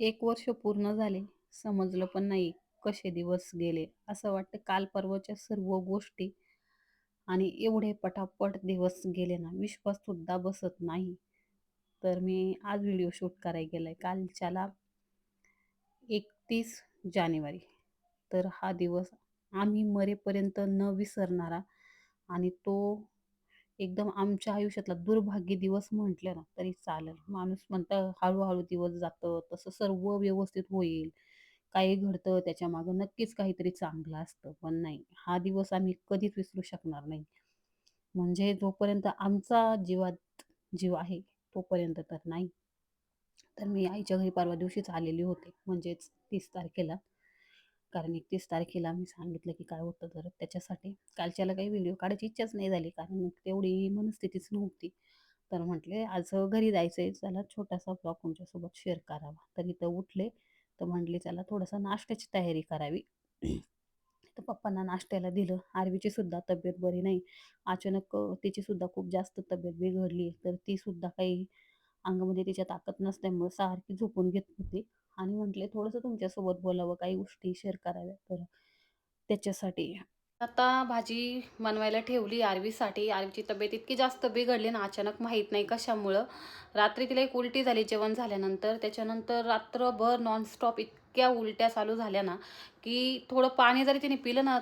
एक वर्ष पूर्ण झाले समजलं पण नाही कसे दिवस गेले. असं वाटतं काल परवाच्या सर्व गोष्टी आणि एवढे पटापट दिवस गेले ना विश्वास सुद्धा बसत नाही. तर मी आज व्हिडिओ शूट करायला गेलाय कालच्याला एकतीस जानेवारी. तर हा दिवस आम्ही मरेपर्यंत न विसरणारा आणि तो एकदम आमच्या आयुष्यातला दुर्भाग्य दिवस म्हटलं ना तरी चालेल. माणूस म्हणतं हळूहळू दिवस जातं तसं सर्व व्यवस्थित होईल. काही घडतं त्याच्या मागं नक्कीच काहीतरी चांगलं असतं पण नाही. हा दिवस आम्ही कधीच विसरू शकणार नाही. म्हणजे जोपर्यंत आमचा जीवात जीव आहे तोपर्यंत तर नाही. तर मी आईच्या घरी परवा दिवशीच आलेली होते. म्हणजेच तीस तारखेला. कारण एकतीस तारखेला मी सांगितलं की काय होतं तर त्याच्यासाठी कालच्याला काही व्हिडिओ काढायची इच्छाच नाही झाली. कारण तेवढी मनस्थितीच नव्हती. तर म्हटले आज घरी जायचं आहे चला छोटासा ब्लॉग तुमच्यासोबत शेअर करावा. तर इथं उठले. तर म्हटले चला थोडासा नाश्त्याची तयारी करावी. तर पप्पांना नाश्त्याला दिलं. आरवीची सुद्धा तब्येत बरी नाही. अचानक तिची सुद्धा खूप जास्त तब्येत बिघडली. तर ती सुद्धा काही अंगामध्ये तिच्या ताकद नसल्यामुळे सारखी झोपून घेत होती. आणि म्हटले थोडंसं तुमच्यासोबत बोलावं काही गोष्टी शेअर कराव्या तर त्याच्यासाठी. आता भाजी बनवायला ठेवली आरवीसाठी. आरवीची तब्येत इतकी जास्त बिघडली ना अचानक माहीत नाही कशामुळं. रात्री तिला एक उलटी झाली जेवण झाल्यानंतर. त्याच्यानंतर रात्रभर नॉनस्टॉप इतक्या उलट्या चालू झाल्या ना की थोडं पाणी जरी तिने पिलं ना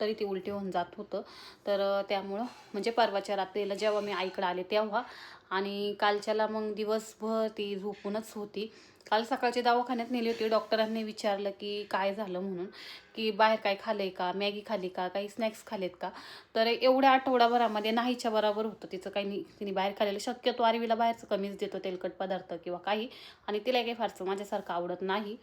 तरी ती उलटी होऊन जात होतं. तर त्यामुळं म्हणजे परवाच्या रात्रीला जेव्हा मी आईकडे आले तेव्हा आणि कालच्याला मग दिवसभर ती झोपूनच होती. काल सकाळची दवाखान्यात नेली होती. डॉक्टरांनी विचारलं की काय झालं म्हणून की बाहेर काय खाल्लं का मॅगी खाली का काही स्नॅक्स खालेत का? तर एवढ्या आठवडाभरामध्ये नाहीच्या बरोबर होतं. तिचं काही तिने बाहेर खाल्लेलं शक्यतो आरवीला बाहेरचं कमीच देतो तेलकट पदार्थ किंवा काही. आणि तिला काही फारसं माझ्यासारखं आवडत नाही.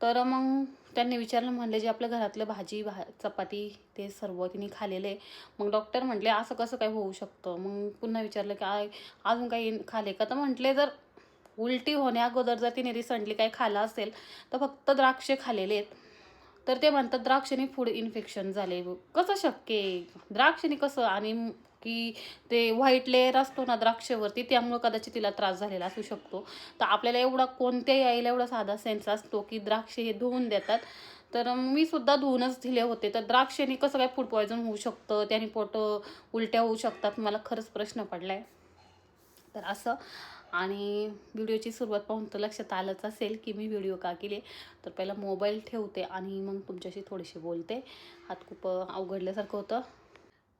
तर मग त्यांनी विचारलं म्हणले जे आपल्या घरातलं भाजी भा चपाती ते सर्व तिने खालेलं. आहे मग डॉक्टर म्हटले असं कसं काय होऊ शकतं? मग पुन्हा विचारलं की आय अजून काही खाले का? तर म्हटले जर उलटी होण्या अगोदर जर तिने रिसंटली काही खाल्लं असेल तर फक्त द्राक्षे खालेले आहेत. तर ते म्हणतात द्राक्षाने फूड इन्फेक्शन झाले कसं शक्य आहे? द्राक्षाने कसं? आणि की ते व्हाईट लेअर असतो ना द्राक्षावरती त्यामुळं कदाचित तिला त्रास झालेला असू शकतो. तर आपल्याला एवढा कोणत्याही आईला एवढा साधा सेन्स असतो की द्राक्षे हे धुवून देतात. तर मी सुद्धा धुवूनच दिले होते. तर द्राक्षेने कसं काय फूड पॉयझन होऊ शकतं? त्याने पोट उलट्या होऊ शकतात? मला खरंच प्रश्न पडला आहे तर असं. आणि व्हिडिओची सुरुवात पाहून तर लक्षात आलंच असेल की मी व्हिडिओ का केले? तर पहिला मोबाईल ठेवते आणि मग तुमच्याशी थोडीशी बोलते. हात खूप अवघडल्यासारखं होतं.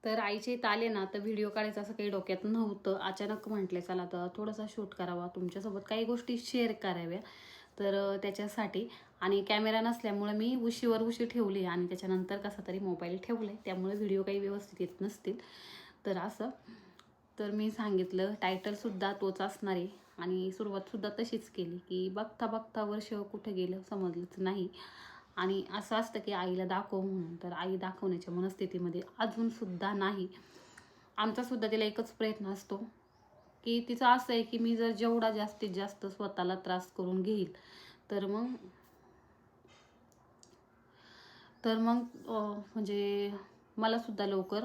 तर आईचे इथं आले ना तर व्हिडिओ काढायचं असं काही डोक्यात नव्हतं. अचानक म्हटले चला तर थोडासा शूट करावा. तुमच्यासोबत काही गोष्टी शेअर कराव्या. तर त्याच्यासाठी आणि कॅमेरा नसल्यामुळे मी उशीवर उशी ठेवली आणि त्याच्यानंतर कसा तरी मोबाईल ठेवले. त्यामुळे व्हिडिओ काही व्यवस्थित येत नसतील. तर असं. तर मी सांगितलं टायटलसुद्धा तोच असणार आहे. आणि सुरुवातसुद्धा तशीच केली की बघता बघता वर्ष कुठं गेलं समजलंच नाही. आणि असं असतं की आईला दाखव म्हणून. तर आई दाखवण्याच्या मनस्थितीमध्ये अजूनसुद्धा नाही. आमचासुद्धा तिला एकच प्रयत्न असतो की तिचं असं आहे की मी जर जेवढा जास्तीत जास्त स्वतःला त्रास करून घेईल तर मग तर मग म्हणजे मलासुद्धा लवकर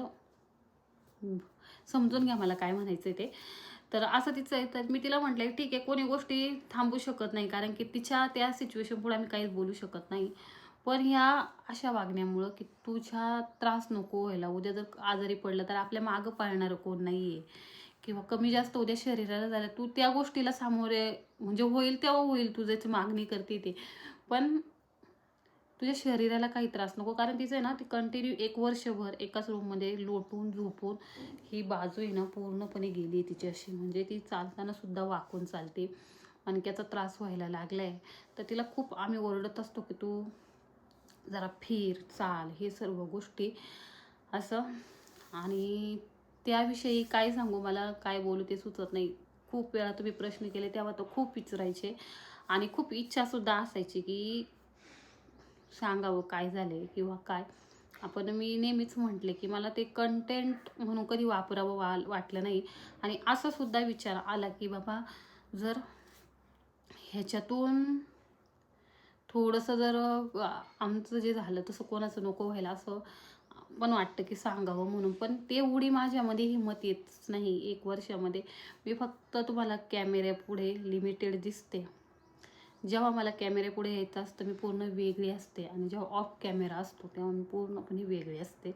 समजून घ्या मला काय म्हणायचं ते. तर असं तिचं आहे तर मी तिला म्हटलं ठीक आहे कोणी गोष्टी थांबू शकत नाही कारण की तिच्या त्या सिच्युएशन पुढे आम्ही काहीच बोलू शकत नाही. पण ह्या अशा वागण्यामुळं की तुझ्या त्रास नको व्हायला. उद्या जर आजारी पडलं तर आपल्या मागं पाळणारं कोण नाही आहे किंवा कमी जास्त उद्या शरीराला झालं तू त्या गोष्टीला सामोरे म्हणजे होईल तेव्हा होईल तुझ्याची मागणी करते ते. पण तुझ्या शरीराला काही त्रास नको. कारण तिचं आहे ना ती कंटिन्यू एक वर्षभर एकाच रूममध्ये लोटून झोपून ही बाजू आहे ना पूर्णपणे गेली आहे तिची अशी. म्हणजे ती चालताना सुद्धा वाकून चालते. मणक्याचा त्रास व्हायला लागला आहे तर तिला खूप आम्ही ओरडत असतो की तू जरा फिर चाल हे सर्व गोष्टी. असं. आणि त्याविषयी काय सांगू मला? काय बोलू ते सुचत नाही. खूप वेळा तुम्ही प्रश्न केले तेव्हा तर खूप विचारायचे. आणि खूप इच्छासुद्धा असायची की सांगावं काय झाले किंवा काय. आपण मी नेहमीच म्हटले की मला ते कंटेंट म्हणून कधी वापरावं वा वाटलं नाही. आणि असा सुद्धा विचार आला की बाबा जर ह्याच्यातून थोडंसं जर आमचं जे झालं तसं कोणाचं नको व्हायला असं पण वाटतं की सांगावं म्हणून. पण तेवढी माझ्यामध्ये हिंमत येतच नाही एक वर्षामध्ये. मी फक्त तुम्हाला कॅमेऱ्यापुढे लिमिटेड दिसते. जेव्हा मला कॅमेऱ्यापुढे यायचं असतं मी पूर्ण वेगळी असते. आणि जेव्हा ऑफ कॅमेरा असतो तेव्हा मी पूर्णपणे वेगळी असते.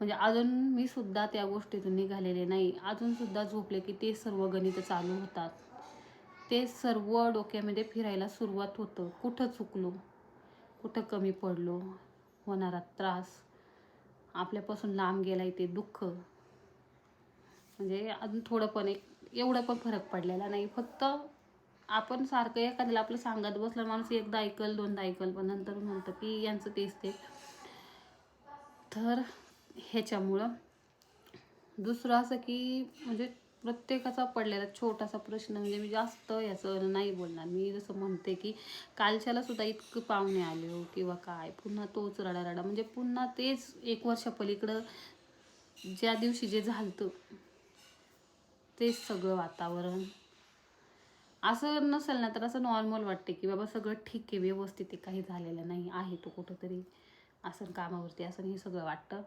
म्हणजे अजून मी सुद्धा त्या गोष्टीतून निघालेले नाही. अजूनसुद्धा झोपले की ते सर्व गणित चालू होतात. ते सर्व डोक्यामध्ये फिरायला सुरुवात होतं. कुठं चुकलो? कुठं कमी पडलो? होणारा त्रास? आपल्यापासून लांब गेला आहे ते दुःख? म्हणजे अजून थोडं पण एक एवढं पण फरक पडलेला नाही. फक्त आपण सारखं एखाद्याला आपलं सांगत बसलं माणूस एकदा ऐकल दोनदा ऐकल पण नंतर म्हणतं की यांचं तेच ते. तर ह्याच्यामुळं दुसरं असं की म्हणजे प्रत्येकाचा पडलेला छोटासा प्रश्न म्हणजे मी जास्त याचं नाही बोलणार. मी जसं म्हणते की कालच्याला सुद्धा इतकं पाहुणे आले हो किंवा काय पुन्हा तोच रडा रडा म्हणजे पुन्हा तेच एक वर्षा पलीकडं ज्या दिवशी जे झालतं तेच सगळं वातावरण. असं नसेल ना तर असं नॉर्मल वाटते की बाबा सगळं ठीक आहे व्यवस्थित आहे काही झालेलं नाही आहे तो कुठंतरी. असं कामावरती असं हे सगळं वाटतं.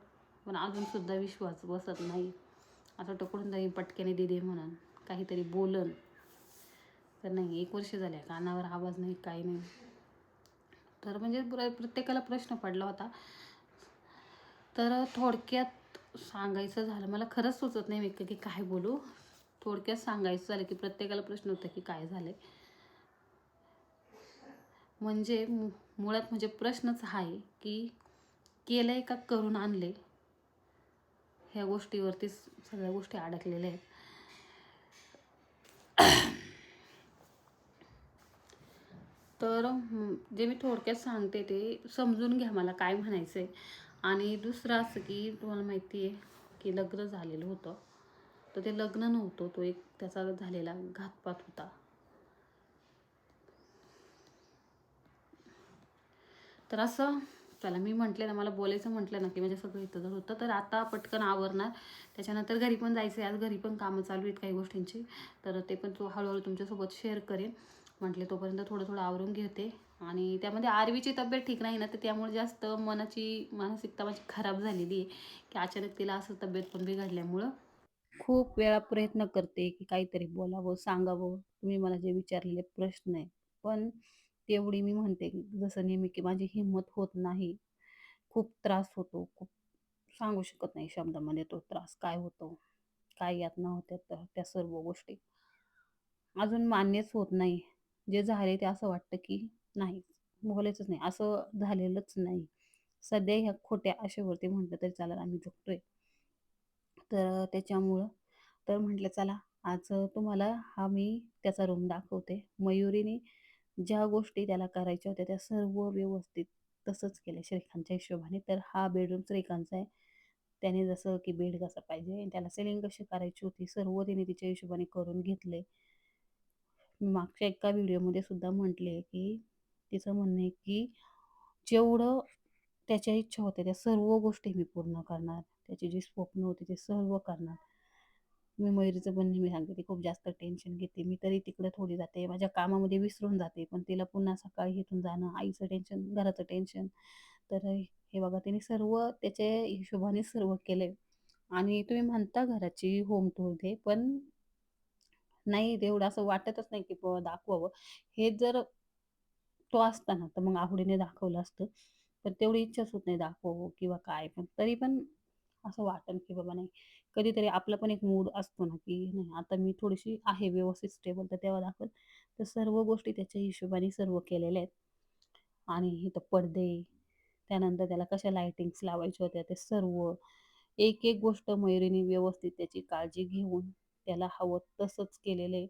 पण अजूनसुद्धा विश्वास बसत नाही. असं वाटतं कुठून तरी पटक्याने दिदे म्हणून. काहीतरी बोलन. तर नाही एक वर्ष झाले कानावर आवाज नाही काही नाही. तर म्हणजे प्रत्येकाला प्रश्न पडला होता. तर थोडक्यात सांगायचं झालं मला खरंच सुचत नाही मी की काय बोलू. थोडक्यात सांगायचं झालं की प्रत्येकाला प्रश्न होता की काय झालं म्हणजे मुळात म्हणजे प्रश्नच आहे की केलंय का करून आणले ह्या गोष्टीवरती सगळ्या गोष्टी अडकलेल्या आहेत. तर जे मी थोडक्यात सांगते ते समजून घ्या मला काय म्हणायचं आहे आणि दुसरं असं की तुम्हाला माहिती आहे की लग्न झालेलं होतं. तर ते लग्न नव्हतं. तो एक त्याचा झालेला घातपात होता. तर असं चला मी म्हटले ना मला बोलायचं म्हटलं ना की म्हणजे सगळं इथं जर होतं तर आता पटकन आवरणार. त्याच्यानंतर घरी पण जायचं आहे. आज घरी पण कामं चालू आहेत काही गोष्टींची. तर ते पण तो हळूहळू तुमच्यासोबत शेअर करेन. म्हटले तोपर्यंत थोडं थोडं आवरून घेते. आणि त्यामध्ये आरवीची तब्येत ठीक नाही ना तर त्यामुळे जास्त मनाची मानसिकता माझी खराब झालेली आहे की अचानक तिला असं तब्येत पण बिघडल्यामुळं. खूप वेळा प्रयत्न करते की काहीतरी बोलावं सांगावं. तुम्ही मला जे विचारलेले प्रश्न आहे पण तेवढी मी म्हणते की जसं नेहमी की माझी हिंमत होत नाही. खूप त्रास होतो. खूप सांगू शकत नाही शब्दामध्ये तो त्रास काय होतो काय यातना होत्या तर त्या सर्व गोष्टी. अजून मान्यच होत नाही. जे झाले ते असं वाटतं की नाही बोलायचंच नाही. असं झालेलंच नाही. सध्या ह्या खोट्या आशेवरती म्हटलं तरी चालेल आम्ही जगतोय. तर त्याच्यामुळं. तर म्हटलं चला आज तुम्हाला हा मी त्याचा रूम दाखवते. मयुरीने ज्या गोष्टी त्याला करायच्या होत्या त्या सर्व व्यवस्थित तसंच केलं श्रीकांतच्या हिशोबाने. तर हा बेडरूम श्रीकांतचा आहे. त्याने जसं की बेड कसा पाहिजे त्याला सेलिंग कशी करायची होती सर्व तिने तिच्या हिशोबाने करून घेतले. मागच्या एका व्हिडिओमध्ये सुद्धा म्हटले की तिचं म्हणणं आहे की जेवढं त्याच्या इच्छा होत्या त्या सर्व गोष्टी मी पूर्ण करणार. त्याची जी स्वप्न होती ते सर्व करणार. मी मयुरीचं पण नेहमी सांगते ती खूप जास्त टेन्शन घेते. मी तरी तिकडे थोडी जाते. माझ्या कामामध्ये विसरून जाते पण तिला पुन्हा सकाळी इथून जाणं आईचं टेन्शन घराचं टेन्शन तर हे बघा तिने सर्व त्याच्या हिशोबाने सर्व केले आणि तुम्ही म्हणता घराची होम टूर दे पण नाही तेवढं असं वाटतच नाही की बुवा दाखवावं. हे जर तो असता ना तर मग आवडीने दाखवलं असतं. पण तेवढी इच्छाच होत नाही दाखवावं किंवा काय. पण तरी पण असं वाटेल की बाबा नाही कधीतरी आपला पण एक मूड असतो ना की नाही आता मी थोडीशी आहे व्यवस्थित स्टेबल तर तेव्हा दाखवेल. तर सर्व गोष्टी त्याच्या हिशोबाने सर्व केलेल्या आहेत. आणि इथं पडदे त्यानंतर त्याला कशा लायटिंग्स लावायच्या होत्या ते सर्व. एक एक गोष्ट मयुरीने व्यवस्थित त्याची काळजी घेऊन त्याला हवं तसंच केलेलं आहे.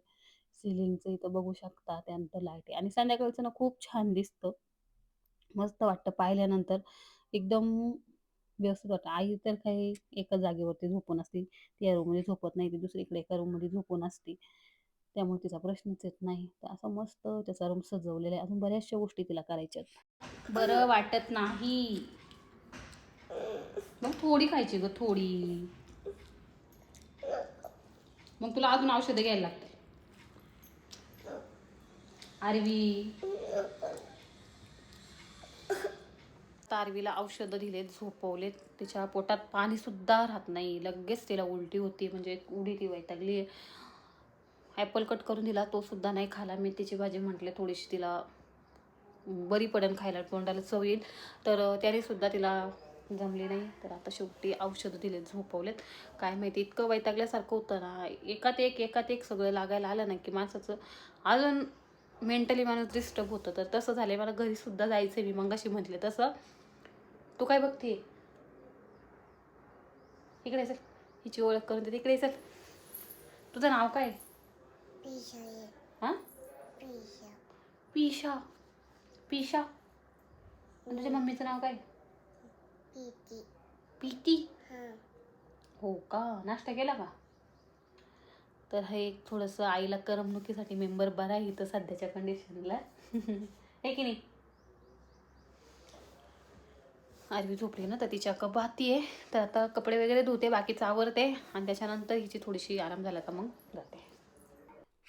सिलिंगचं इथं बघू शकता त्यानंतर लाइट आणि संध्याकाळचं ना खूप छान दिसतं. मस्त वाटतं पाहिल्यानंतर. एकदम व्यवस्थित वाटतं आई तर काही एका जागेवरती झोपून असते. ती या रूममध्ये झोपत नाही. ती दुसरीकडे एका रूममध्ये झोपून असते. त्यामुळे तिचा प्रश्नच येत नाही. तर असं मस्त त्याचा रूम सजवलेला आहे. अजून बऱ्याचशा गोष्टी तिला करायच्यात बरं वाटत नाही. मग थोडी खायची ग थोडी. मग तुला अजून औषधं घ्यायला लागते आरवी. तारवीला औषधं दिलेत झोपवलेत. तिच्या पोटात पाणीसुद्धा राहत नाही. लगेच तिला उलटी होती म्हणजे उडी ती वैतागली ॲपल कट करून दिला तो सुद्धा नाही खाला. मेथीची भाजी म्हटले थोडीशी तिला बरी पडेल खायला तोंडाला चव येईल. तर त्याने सुद्धा तिला जमली नाही. तर आता शेवटी औषधं दिले झोपवलेत. काय माहिती इतकं वैतागल्यासारखं होतं ना. एकात एक एकात एक सगळं लागायला आलं ना की माणसाचं अजून मेंटली माणूस डिस्टर्ब होतं. तर तसं झालं मला घरीसुद्धा जायचं मी मगाशी म्हटले तसं. तू काय बघते? इकडे चल. हिची ओळख करून देते. इकडे चल. तुझं नाव काय? पिशा हां? पिशा. पिशा. पिशा. आणि तुझ्या मम्मीचं नाव काय? पिती हां. का? नाश्ता केला का? तर हे एक थोडंसं आईला करमणुकीसाठी मेंबर बरा आहे इथं सध्याच्या कंडिशनला आहे की नाही? आरवी झोपली ना तर तिच्या का बाती आहे. तर आता कपडे वगैरे धुते बाकीचं आवरते आणि त्याच्यानंतर हिची थोडीशी आराम झाला का मग जाते.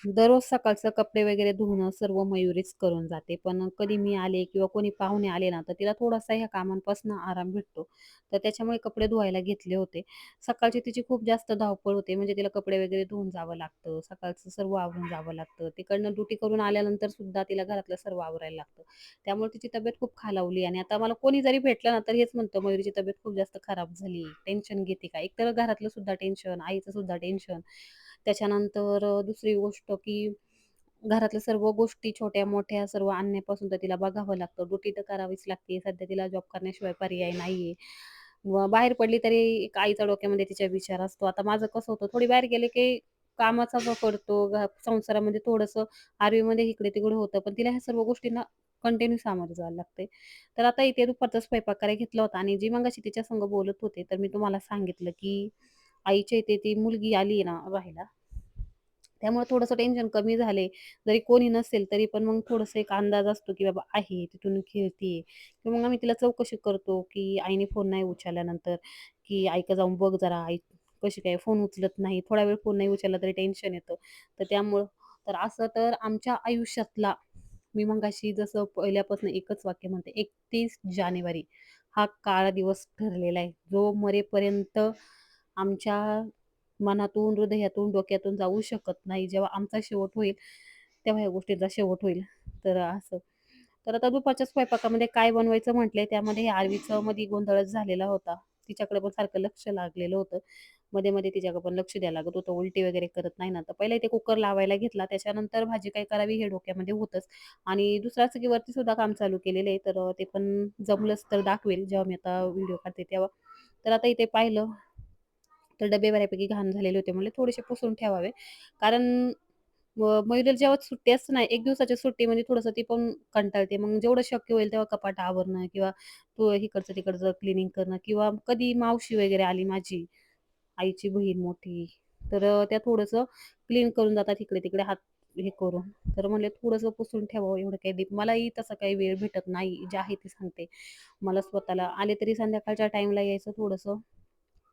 दररोज सकाळचं कपडे वगैरे धुणं सर्व मयुरीच करून जाते. पण कधी मी आले किंवा कोणी पाहुणे आले ना तर तिला थोडासा ह्या कामांपासून आराम भेटतो. तर त्याच्यामुळे कपडे धुवायला घेतले होते. सकाळची तिची खूप जास्त धावपळ होते. म्हणजे तिला कपडे वगैरे धुवून जावं लागतं. सकाळचं सर्व आवरून जावं लागतं. तिकडनं ड्युटी करून आल्यानंतर सुद्धा तिला घरातलं सर्व आवरायला लागतं. त्यामुळे तिची तब्येत खूप खालावली आणि आता मला कोणी जरी भेटलं ना तर हेच म्हणतं मयुरीची तब्येत खूप जास्त खराब झाली. टेन्शन घेते का? एकतर घरातलं सुद्धा टेन्शन आईचं सुद्धा टेन्शन. त्याच्यानंतर दुसरी गोष्ट की घरातल्या सर्व गोष्टी छोट्या मोठ्या सर्व आणण्यापासून तर तिला बघावं लागतं. ड्युटी तर करावीच लागते. सध्या तिला जॉब करण्याशिवाय पर्याय नाहीये. व बाहेर पडली तरी एक आईचा डोक्यामध्ये तिचा विचार असतो. आता माझं कसं होतं थोडी बाहेर गेले की कामाचा जो पडतो संसारामध्ये थोडंसं आर्वीमध्ये इकडे तिकडे होतं पण तिला ह्या सर्व गोष्टींना कंटिन्यू सामोरं जायला लागते तर आता इथे दुपारचा स्वयंपाक करायला घेतला होता आणि जी मगाशी तिच्या संग बोलत होते तर मी तुम्हाला सांगितलं की आईच्या इथे ती मुलगी आली ना राहायला. त्यामुळे थोडंसं टेन्शन कमी झाले जरी कोणी नसेल तरी पण मग थोडंसं एक अंदाज असतो की बाबा आहे तिथून खेळतीये. किंवा मग आम्ही तिला चौकशी करतो की आईने फोन नाही उचलल्यानंतर की आई जाऊन बघ जरा आई कशी काय फोन उचलत नाही. थोडा वेळ फोन नाही उचलला तरी टेन्शन येतं. तर त्यामुळं तर असं तर आमच्या आयुष्यातला मी मगाशी जसं पहिल्यापासून एकच वाक्य म्हणते एकतीस जानेवारी हा काळा दिवस ठरलेला आहे. जो मरेपर्यंत आमच्या मनातून हृदयातून डोक्यातून जाऊ शकत नाही. जेव्हा आमचा शेवट होईल तेव्हा या गोष्टीचा शेवट होईल. तर असं. तर आता दुपारच्या स्वयंपाकामध्ये काय बनवायचं म्हटलंय त्यामध्ये हे आरवीचं मध्ये गोंधळच झालेला होता. तिच्याकडे पण सारखं लक्ष लागलेलं होतं. मध्ये मध्ये तिच्याकडे पण लक्ष द्यायला लागत होतं. उलटी वगैरे करत नाही ना. तर पहिले ते कुकर लावायला घेतला. त्याच्यानंतर भाजी काय करावी हे डोक्यामध्ये होतंच. आणि दुसऱ्या वरती सुद्धा काम चालू केलेलं आहे. तर ते पण जमलंच तर दाखवेल. जेव्हा मी आता व्हिडिओ काढते तेव्हा. तर आता इथे पाहिलं तर डबे बऱ्यापैकी घाण झालेले होते म्हणले थोडेसे पुसून ठेवावे. कारण व मयुरीला जेव्हा सुट्टी असते ना एक दिवसाच्या सुट्टीमध्ये थोडंसं ती पण कंटाळते. मग जेवढं शक्य होईल तेव्हा कपाट आवरणं किंवा तो इकडचं तिकडचं क्लिनिंग करणं किंवा कधी मावशी वगैरे आली माझी आईची बहीण मोठी तर त्या थोडंसं क्लीन करून जातात इकडे तिकडे हात हे करून. तर म्हणले थोडंसं पुसून ठेवावं एवढं काही दीप मलाही तसं काही वेळ भेटत नाही जे आहे ते सांगते. मला स्वतःला आले तरी संध्याकाळच्या टाईमला यायचं थोडंसं.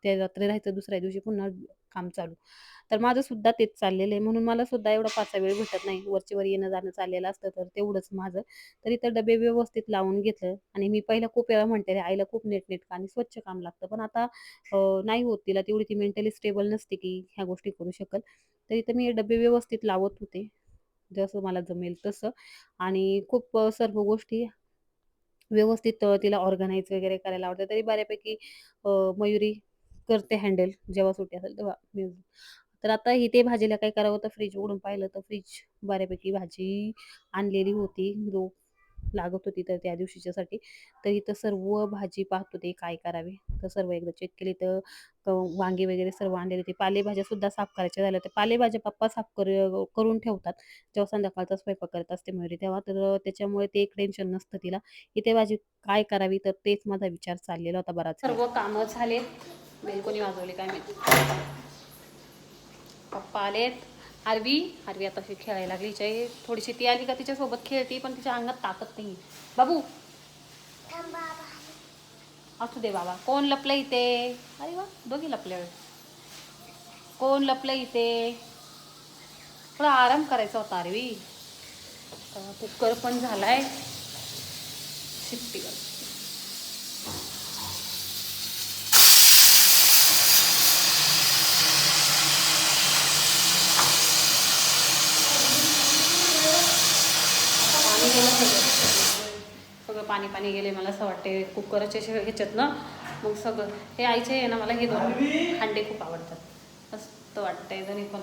त्या रात्री राहायचं दुसऱ्या दिवशी पुन्हा काम चालू. तर माझं सुद्धा तेच चाललेलं आहे. म्हणून मला सुद्धा एवढा पाचा वेळ भेटत नाही. वरची वर येणं जाणं चाललेलं असतं तर तेवढंच माझं. तरी तर डबे व्यवस्थित लावून घेतलं आणि मी पहिला खूप वेळा म्हणते रे आईला खूप नीटनेटकं आणि स्वच्छ काम लागतं. पण आता नाही होत तिला तेवढी ती मेंटली स्टेबल नसते की ह्या गोष्टी करू शकल तरी तर मी हे डबे व्यवस्थित लावत होते. जसं मला जमेल तसं. आणि खूप सर्व गोष्टी व्यवस्थित तिला ऑर्गनाईज वगैरे करायला आवडतं. तरी बऱ्यापैकी मयुरी करते हँडल जेव्हा सुट्टी असेल तेव्हा. मी तर आता इथे भाजीला काय करावं तर फ्रीज उघडून पाहिलं तर फ्रीज बऱ्यापैकी भाजी आणलेली होती. जो लागत होती तर त्या दिवशीच्यासाठी. तर इथं सर्व भाजी पाहत होते काय करावे. तर सर्व एकदा चेक केली तर वांगे वगैरे सर्व आणलेले होते. पालेभाज्या सुद्धा साफ करायच्या झाल्या तर पालेभाज्या पप्पा साफ कर करून ठेवतात. जेव्हा संध्याकाळचा स्वयंपाक करत असते मयुरी तेव्हा. तर त्याच्यामुळे ते एक टेन्शन नसतं तिला. इथे भाजी काय करावी? तर तेच माझा विचार चाललेला होता बराच सर्व कामं झाले. बेल कोणी वाजवले काय माहिती? पप्पा आलेत. आरवी आरवी आता अशी खेळायला लागली. हिच्या थोडीशी ती आली का तिच्यासोबत खेळती पण तिच्या अंगात ताकद नाही बाबू! असू दे बाबा. कोण लपलं इथे? अरे वा दोघी लपल्या कोण लपलं इथे? थोडा आराम करायचा होता आरवी. कुकर पण झालाय. शिट्टी गेलं सगळं. सगळं पाणी पाणी गेले मला असं वाटते कुकरच्या शिवाय ह्याच्यात ना मग सगळं हे आईचे आहे ना मला हे दोन हांडे खूप आवडतात. मस्त वाटतंय जरी पण